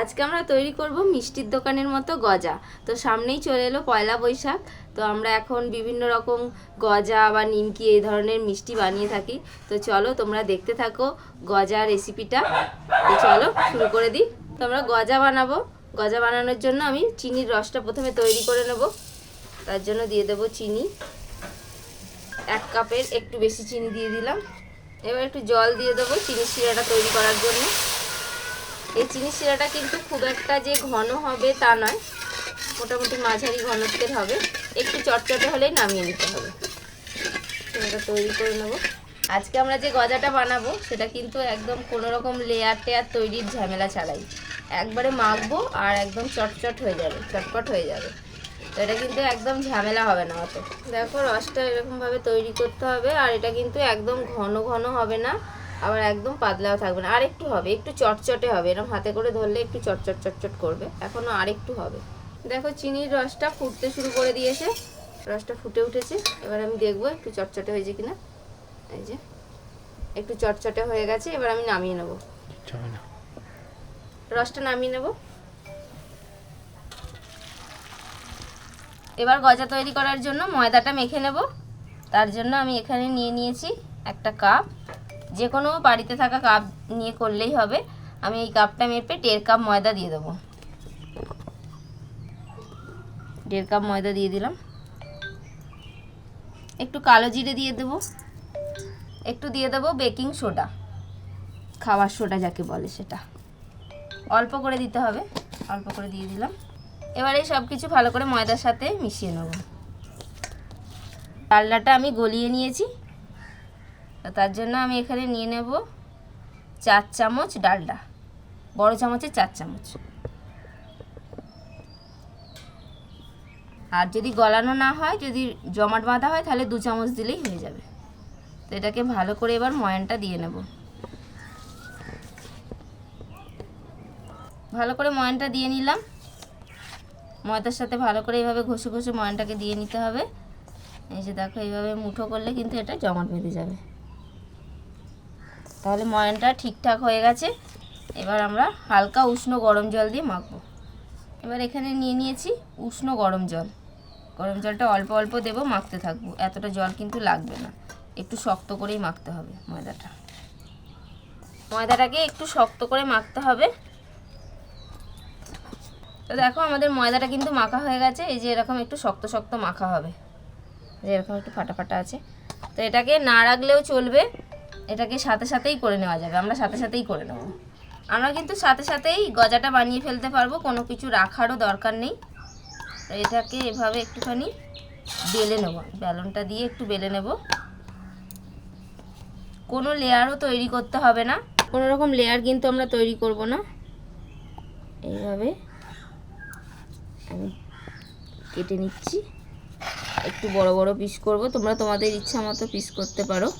আজকে আমরা তৈরি করব মিষ্টির দোকানের মতো গজা। তো সামনেই চলে এলো পয়লা বৈশাখ। তো আমরা এখন বিভিন্ন রকম গজা বা নিমকি এই ধরনের মিষ্টি বানিয়ে থাকি। তো চলো তোমরা দেখতে থাকো গজা রেসিপিটা তো চলো শুরু করে দিই। তো আমরা গজা বানাবো। গজা বানানোর জন্য আমি চিনির রসটা প্রথমে তৈরি করে নেব। তার জন্য দিয়ে দেবো চিনি। এক কাপের একটু বেশি চিনি দিয়ে দিলাম। এবার একটু জল দিয়ে দেবো চিনি শিরাটা তৈরি করার জন্য। এই চিনি শিরাটা কিন্তু খুব একটা যে ঘন হবে তা নয়, মোটামুটি মাঝারি ঘনত্বের হবে। একটু চটচটে হলেই নামিয়ে নিতে হবে। এটা তৈরি করে নেব। আজকে আমরা যে গজাটা বানাবো, সেটা কিন্তু একদম কোনো রকম লেয়ার টেয়ার তৈরির ঝামেলা ছাড়াই। একবারে মাখবো আর একদম চটচট হয়ে যাবে, চটপট হয়ে যাবে। তো এটা কিন্তু একদম ঝামেলা হবে না অত। দেখো রসটা এরকমভাবে তৈরি করতে হবে আর এটা কিন্তু একদম ঘন ঘন হবে না। আবার একদম পাতলাও থাকবে না। আর একটু হবে একটু চটচটে হবে। এরকম হাতে করে ধরলে একটু চটচট চটচট করবে। এখনও আর একটু হবে। দেখো চিনির রসটা ফুটতে শুরু করে দিয়েছে। রসটা ফুটে উঠেছে। এবার আমি দেখব একটু চটচটে হয়েছে কিনা। এই যে একটু চটচটে হয়ে গেছে। এবার আমি নামিয়ে নেব। রসটা নামিয়ে নেব। এবার গজা তৈরি করার জন্য ময়দাটা মেখে নেব। তার জন্য আমি এখানে নিয়ে নিয়েছি একটা কাপ। যে কোনো বাড়িতে থাকা কাপ নিয়ে করলেই হবে। আমি এই কাপটা মেপে দেড় কাপ ময়দা দিয়ে দেবো। দেড় কাপ ময়দা দিয়ে দিলাম। একটু কালো জিরে দিয়ে দেবো। একটু দিয়ে দেবো বেকিং সোডা খাওয়ার সোডা যাকে বলে সেটা। অল্প করে দিতে হবে। অল্প করে দিয়ে দিলাম। এবারে সব কিছু ভালো করে ময়দার সাথে মিশিয়ে নেব। ডালনাটা আমি গলিয়ে নিয়েছি। তার জন্য আমি এখানে নিয়ে নেব চার চামচ ডালডা, বড় চামচের চার চামচ। আর যদি গলানো না হয়, যদি জমাট বাঁধা হয়, তাহলে দু চামচ দিলেই হয়ে যাবে। তো এটাকে ভালো করে এবার ময়ানটা দিয়ে নেব। ভালো করে ময়ানটা দিয়ে নিলাম। ময়দার সাথে ভালো করে এইভাবে ঘষে ঘষে ময়ানটাকে দিয়ে নিতে হবে। এই যে দেখো, এইভাবে মুঠো করলে কিন্তু এটা জমাট বেঁধে যাবে। তাহলে ময়ানটা ঠিকঠাক হয়ে গেছে। এবার আমরা হালকা উষ্ণ গরম জল দিয়ে মাখবো। এবার এখানে নিয়ে নিয়েছি উষ্ণ গরম জল। গরম জলটা অল্প অল্প দেবো, মাখতে থাকব। এতটা জল কিন্তু লাগবে না। একটু শক্ত করেই মাখতে হবে ময়দাটা। ময়দাটাকে একটু শক্ত করে মাখতে হবে। তো দেখো, আমাদের ময়দাটা কিন্তু মাখা হয়ে গেছে। এই যে এরকম একটু শক্ত শক্ত মাখা হবে। যে এরকম একটু ফাটা ফাটা আছে। তো এটাকে না রাখলেও চলবে। এটাকে সাথে সাথেই করে নেওয়া যাবে, আমরা সাথে সাথেই করে নেব। আমরা কিন্তু সাথে সাথেই গজাটা বানিয়ে ফেলতে পারব, কোনো কিছু রাখারও দরকার নেই। এটাকে এভাবে একটুখানি বেলে নেব বেলনটা দিয়ে একটু বেলে নেব। কোনো লেয়ারও তৈরি করতে হবে না, কোনো রকম লেয়ার কিন্তু আমরা তৈরি করব না। এইভাবে আমি কেটে নিচ্ছি। একটু বড় বড় পিস করব, তোমরা তোমাদের ইচ্ছা মতো পিস করতে পারো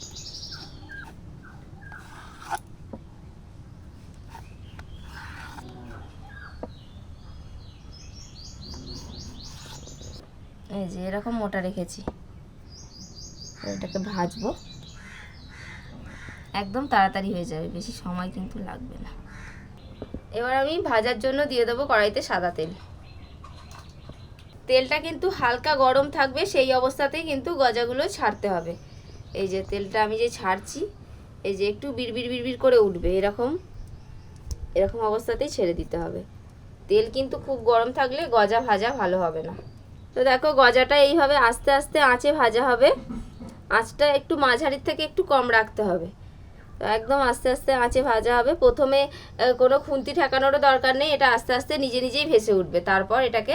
এই যে এরকম মোটা রেখেছি। এটাকে ভাজবো। একদম তাড়াতাড়ি হয়ে যাবে, বেশি সময় কিন্তু লাগবে না। এবার আমি ভাজার জন্য দিয়ে দেবো কড়াইতে সাদা তেল। তেলটা কিন্তু হালকা গরম থাকবে, সেই অবস্থাতেই কিন্তু গজাগুলো ছাড়তে হবে। এই যে তেলটা আমি যে ছাড়ছি, এই যে একটু বিড়বিড় বিড়বিড় করে উঠবে, এরকম এরকম অবস্থাতেই ছেড়ে দিতে হবে। তেল কিন্তু খুব গরম থাকলে গজা ভাজা ভালো হবে না। তো দেখো গজাটা এইভাবে আস্তে আস্তে আঁচে ভাজা হবে। আঁচটা একটু মাঝারির থেকে একটু কম রাখতে হবে। তো একদম আস্তে আস্তে আঁচে ভাজা হবে। প্রথমে কোনো খুন্তি ঠেকানোরও দরকার নেই। এটা আস্তে আস্তে নিজে নিজেই ভেসে উঠবে। তারপর এটাকে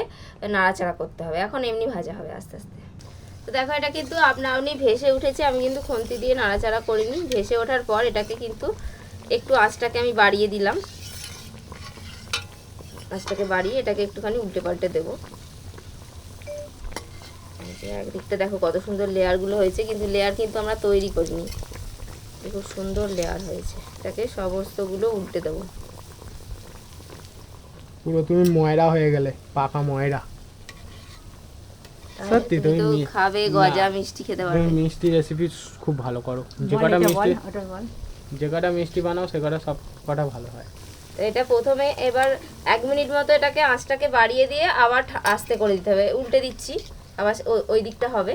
নাড়াচাড়া করতে হবে। এখন এমনি ভাজা হবে আস্তে আস্তে। তো দেখো, এটা কিন্তু আপনা আপনি ভেসে উঠেছে। আমি কিন্তু খুন্তি দিয়ে নাড়াচাড়া করিনি। ভেসে ওঠার পর এটাকে কিন্তু একটু আঁচটাকে আমি বাড়িয়ে দিলাম। আঁচটাকে বাড়িয়ে এটাকে একটুখানি উল্টে পাল্টে দেবো। একদিকটা দেখো কত সুন্দর লেয়ারগুলো হয়েছে কিন্তু লেয়ার কিন্তু আমরা তৈরি করিনি। খুব সুন্দর লেয়ার হয়েছে। এটাকে সমস্তগুলো উল্টে দেবো। পুরো তুমি ময়রা হয়ে গেলে পাকা ময়রা। সত্যি, তুমি খাবে গজা মিষ্টি খেতে তুমি মিষ্টি রেসিপি খুব ভালো করো। যে কটা মিষ্টি যে কটা মিষ্টি বানাও সে কটা সব কটা ভালো হয়। তো এটা প্রথমে এবার এক মিনিট মতো এটাকে আঁচটাকে বাড়িয়ে দিয়ে আবার ঠা- আস্তে করে দিতে হবে। উল্টে দিচ্ছি। আবার ওই দিকটা হবে।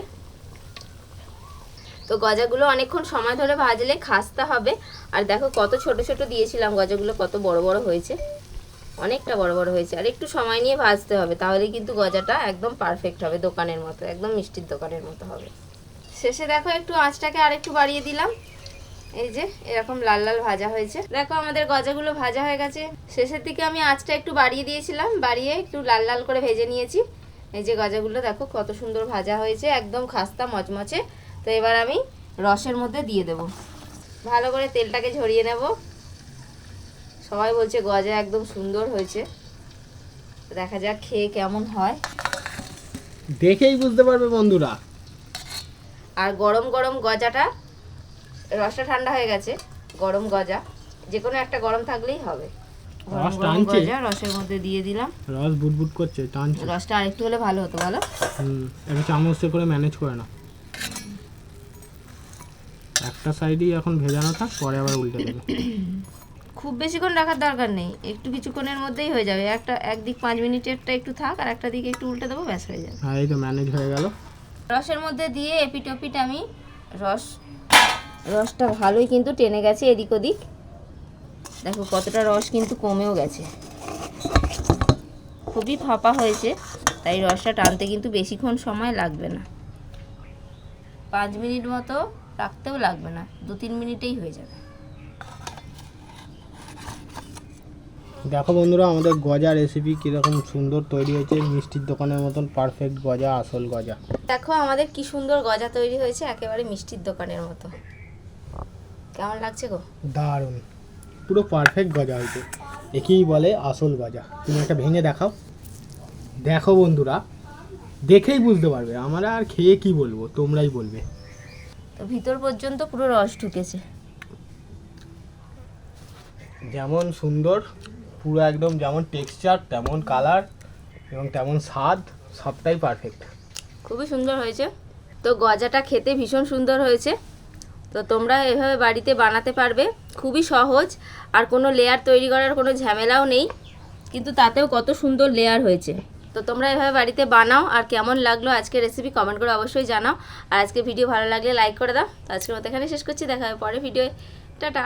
তো গজাগুলো অনেকক্ষণ সময় ধরে ভাজলে খাস্তা হবে। আর দেখো কত ছোট ছোট দিয়েছিলাম গজাগুলো, কত বড় বড় হয়েছে। অনেকটা বড় বড় হয়েছে। আর একটু সময় নিয়ে ভাজতে হবে, তাহলে কিন্তু গজাটা একদম পারফেক্ট হবে দোকানের মতো, একদম মিষ্টির দোকানের মতো হবে। শেষে দেখো একটু আঁচটাকে আর একটু বাড়িয়ে দিলাম। এই যে, এরকম লাল লাল ভাজা হয়েছে। দেখো আমাদের গজাগুলো ভাজা হয়ে গেছে। শেষের দিকে আমি আঁচটা একটু বাড়িয়ে দিয়েছিলাম, বাড়িয়ে একটু লাল লাল করে ভেজে নিয়েছি। এই যে গজাগুলো দেখো কত সুন্দর ভাজা হয়েছে একদম খাস্তা মচমচে। তো এবার আমি রসের মধ্যে দিয়ে দেব। ভালো করে তেলটাকে ঝরিয়ে নেব। সবাই বলছে গজা একদম সুন্দর হয়েছে। দেখা যাক খেয়ে কেমন হয়। দেখেই বুঝতে পারবে বন্ধুরা। আর গরম গরম গজাটা রসটা ঠান্ডা হয়ে গেছে গরম গজা। যে কোনো একটা গরম থাকলেই হবে। রস টানছে? রসের মধ্যে দিয়ে দিলাম। রস বুটবুট করছে টানছে। রসটা আরেকটু হলে ভালো হতো বলো? হুম একটু চামচে করে ম্যানেজ করে না একটা সাইডেই এখন ভেজানো থাক পরে আবার উল্টে দেবে। খুব বেশিক্ষণ রাখার দরকার নেই একটু কিছুক্ষণের মধ্যেই হয়ে যাবে। একটা একদিক পাঁচ মিনিটেরটা একটু থাক আর একটা দিকে একটু উল্টে দেবো ব্যাস হয়ে যাবে। হ্যাঁ এই তো ম্যানেজ হয়ে গেল। রসের মধ্যে দিয়ে এপিট ওপিট আমি রস রসটা ভালোই কিন্তু টেনে গেছে এদিক ওদিক। দেখো কতটা রস কিন্তু কমেও গেছে। খুবই ফাঁপা হয়েছে তাই রসটা টানতে কিন্তু বেশিক্ষণ সময় লাগবে না। পাঁচ মিনিট মতো রাখতেও লাগবে না দু তিন মিনিটেই হয়ে যাবে। দেখো বন্ধুরা আমাদের গজা রেসিপি কীরকম সুন্দর তৈরি হয়েছে মিষ্টির দোকানের মতন পারফেক্ট গজা আসল গজা। দেখো আমাদের কি সুন্দর গজা তৈরি হয়েছে একেবারে মিষ্টির দোকানের মতো। কেমন লাগছে গো? দারুণ। পুরো পারফেক্ট গজা হয়েছে একেই বলে আসল গজা। তুমি একটা ভেঙে দেখাও। দেখো বন্ধুরা দেখেই বুঝতে পারবে আমরা আর খেয়ে কি বলব তোমরাই বলবে। তো ভিতর পর্যন্ত পুরো রস ঢুকেছে। যেমন সুন্দর পুরো একদম যেমন টেক্সচার তেমন কালার এবং তেমন স্বাদ সবটাই পারফেক্ট খুবই সুন্দর হয়েছে। তো গজাটা খেতে ভীষণ সুন্দর হয়েছে। তো তোমরা এভাবে বাড়িতে বানাতে পারবে। খুবই সহজ। আর কোনো লেয়ার তৈরি করার কোনো ঝামেলাও নেই। কিন্তু তাতেও কত সুন্দর লেয়ার হয়েছে। তো তোমরা এভাবে বাড়িতে বানাও। আর কেমন লাগল আজকে রেসিপি কমেন্ট করে অবশ্যই জানাও। আর আজকে ভিডিও ভালো লাগলে লাইক করে দাও। আজকের মতো এখানে শেষ করছি। দেখা হবে পরে ভিডিও টাটা!